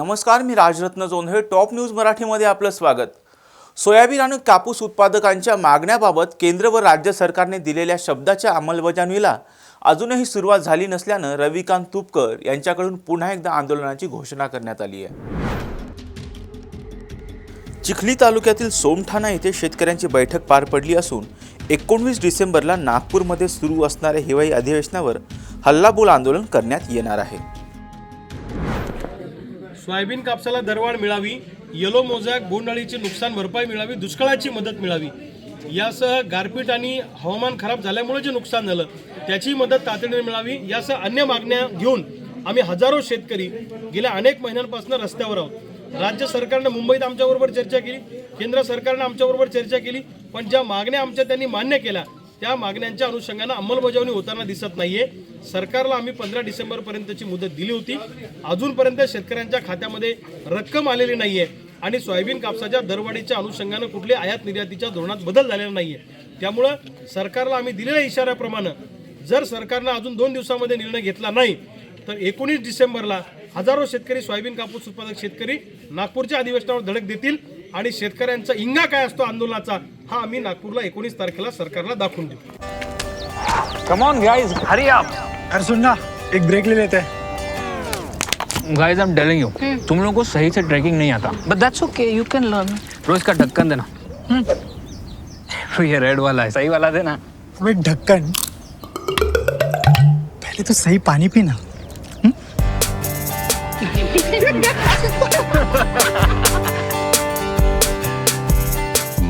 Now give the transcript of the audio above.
नमस्कार मी Rajratna Jondhale top news मराठीमध्ये आपलं स्वागत. सोयाबीन आणि कापूस उत्पादकांच्या मागण्याबाबत केंद्र व राज्य सरकारने दिलेल्या शब्दाच्या अंमलबजावणीला अजूनही सुरुवात झाली नसल्यानं रविकांत तुपकर यांच्याकडून पुन्हा एकदा आंदोलनाची घोषणा करण्यात आली आहे. चिखली तालुक्यातील सोमठाणा येथे शेतकऱ्यांची बैठक पार पडली असून एकोणवीस डिसेंबरला नागपूरमध्ये सुरू असणाऱ्या हिवाळी अधिवेशनावर हल्लाबोल आंदोलन करण्यात येणार आहे. सोयाबीन कापसाला दरवाढ मिळावी येलो मोझॅक बोंडअळीची नुकसान भरपाई मिळावी दुष्काळाची मदत मिळावी. यासह गारपीट आणि हवामान खराब झाल्यामुळे जे नुकसान झालं त्याची मदत तातडीने मिळावी. यासह अन्य मागण्या घेऊन आम्ही हजारो शेतकरी गेल्या अनेक महिन्यांपासून रस्त्यावर आहोत. राज्य सरकारनं मुंबईत आमच्याबरोबर चर्चा केली केंद्र सरकारनं आमच्याबरोबर चर्चा केली पण ज्या मागण्या आमच्या त्यांनी मान्य केल्या त्या मागण्यांच्या अनुषंगानं अंमलबजावणी होताना दिसत नाहीये. सरकारला आम्ही पंधरा डिसेंबर पर्यंतची मुदत दिली होती. अजूनपर्यंत शेतकऱ्यांच्या खात्यामध्ये रक्कम आलेली नाहीये आणि सोयाबीन कापसाच्या दरवाढीच्या अनुषंगानं कुठल्या आयात निर्यातीच्या धोरणात बदल झालेला नाहीये. त्यामुळं सरकारला आम्ही दिलेल्या इशाऱ्याप्रमाणे जर सरकारनं अजून दोन दिवसामध्ये निर्णय घेतला नाही तर एकोणीस डिसेंबरला हजारो शेतकरी सोयाबीन कापूस उत्पादक शेतकरी नागपूरच्या अधिवेशनावर धडक देतील. आणि शेतकऱ्यांचा इंगा काय असतो आंदोलनाचा हा आम्ही नागपूरला एकोणीस तारखेला सरकारला दाखवून देऊ. Come on guys hurry up अरे सुन ना एक ब्रेक ले लेते. हैं guys I am telling you तुम लोगों को सही से ट्रैकिंग नहीं आता. But that's okay, you can learn. रोज का ढक्कन देना. ये रेड वाला है. सही वाला देना. अबे ढक्कन. पहले तो सही पानी पीना.